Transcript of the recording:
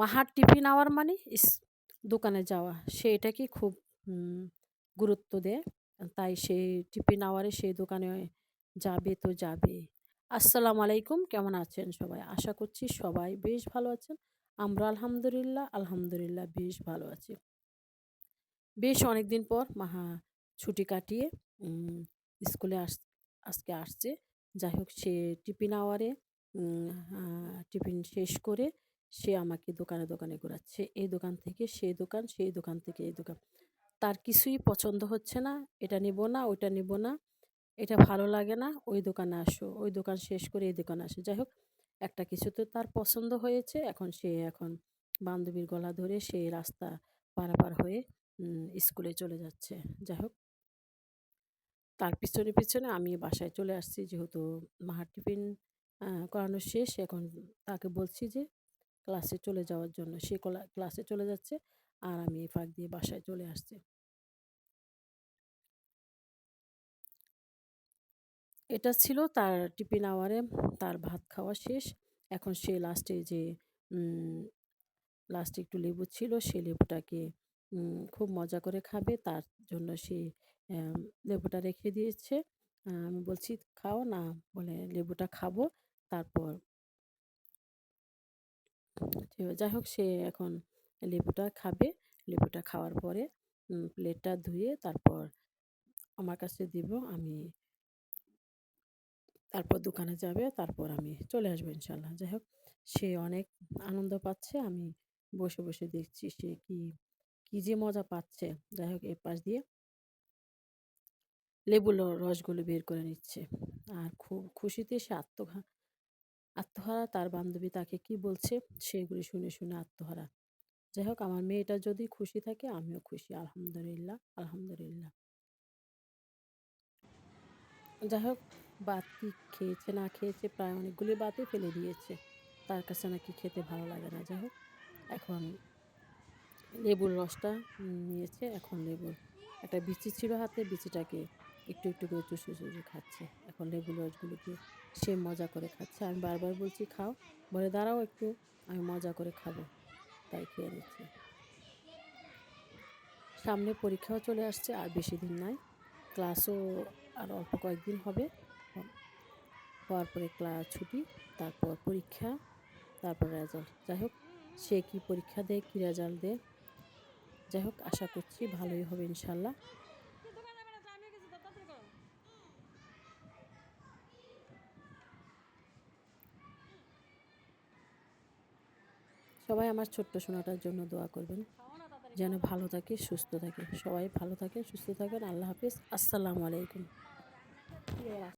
মাহার tiffin hour মানে দোকানে যাওয়া। সে এটাকে খুব গুরুত্ব দেয়। তাই সে টিফিন আওয়ারে সেই দোকানে যাবে তো যাবে। আসসালামু আলাইকুম, কেমন আছেন সবাই? আশা করছি সবাই বেশ ভালো আছেন। আমরা আলহামদুলিল্লাহ আলহামদুলিল্লাহ বেশ ভালো আছি। বেশ অনেক দিন পর মাহা ছুটি কাটিয়ে স্কুলে আস, আজকে আসছে। যাই হোক, সে টিফিন আওয়ারে টিফিন শেষ করে সে আমাকে দোকানে দোকানে ঘোরাচ্ছে। এই দোকান থেকে সেই দোকান সেই দোকান থেকে এই দোকান। তার কিছুই পছন্দ হচ্ছে না, এটা নেব না, ওইটা নেব না, এটা ভালো লাগে না, ওই দোকানে আসো, ওই দোকান শেষ করে এই দোকানে আসো। যাই হোক, একটা কিছু তো তার পছন্দ হয়েছে, এখন সে এখন বান্ধবীর গলা ধরে সে রাস্তা পারাপার হয়ে স্কুলে চলে যাচ্ছে। যাই হোক, তার পিছনে পিছনে আমি বাসায় চলে আসছি। যেহেতু মাহার টিফিন করানো শেষ, এখন তাকে বলছি যে ক্লাসে চলে যাওয়ার জন্য। সে ক্লাসে চলে যাচ্ছে আর আমি এই ফাঁক দিয়ে বাসায় চলে আসছি। এটা ছিল তার টিফিন আওয়ারে, তার ভাত খাওয়া শেষ। এখন সে লাস্টে যে লাস্টে একটু লেবু ছিল, সে লেবুটাকে খুব মজা করে খাবে। তার জন্য সে লেবুটা রেখে দিয়েছে। আমি বলছি, খাও না। বলে, লেবুটা খাব। তারপর যাই হোক সে এখন লেবুটা খাবে। লেবুটা খাওয়ার পরে প্লেটটা ধুয়ে তারপর আমার কাছে দিব আমি তারপর দোকানে যাবে, তারপর আমি চলে আসব ইনশাল্লাহ। যাই হোক সে অনেক আনন্দ পাচ্ছে, আমি বসে বসে দেখছি সে কি কি যে মজা পাচ্ছে। যাই হোক এ পাশ দিয়ে লেবুর রসগুলো বের করে নিচ্ছে। আর খুব খুশিতে সে আত্মঘা আত্মহারা, তার বান্ধবী তাকে কি বলছে সেগুলি শুনে শুনে আত্মহারা। যাই হোক, আমার মেয়েটা যদি খুশি থাকে, আমিও খুশি। আলহামদুলিল্লাহ আলহামদুলিল্লাহ। যাই হোক বাত খেয়েছে, না খেয়েছে, প্রায় অনেকগুলি বাতই ফেলে দিয়েছে। তার কাছে নাকি খেতে ভালো লাগে না। যাই হোক, এখন লেবুর রসটা নিয়েছে। এখন লেবুর একটা বিচি ছিল হাতে, বিচিটাকে একটু একটু করে চুষে চুষে খাচ্ছে। এখন লেবুর রসগুলোকে সে মজা করে খাচ্ছে। আমি বারবার বলছি, খাও। বলে, দাঁড়াও একটু, আমি মজা করে খাব। তাই খেয়ে নিচ্ছি। সামনে পরীক্ষাও চলে আসছে, আর বেশি দিন নাই ক্লাসও আর অল্প কয়েকদিন হবে। হওয়ার পরে ক্লাস ছুটি, তারপর পরীক্ষা, তারপর রেজাল্ট যাই হোক, সে কি পরীক্ষা দেয়, কী রেজাল্ট দেয়? যাই হোক, আশা করছি ভালোই হবে ইনশাল্লাহ। সবাই আমার ছোট্ট সোনাটার জন্য দোয়া করবেন। যেন ভালো থাকে, সুস্থ থাকে। সবাই ভালো থাকেন সুস্থ থাকেন। আল্লাহ হাফিজ। আসসালামু আলাইকুম।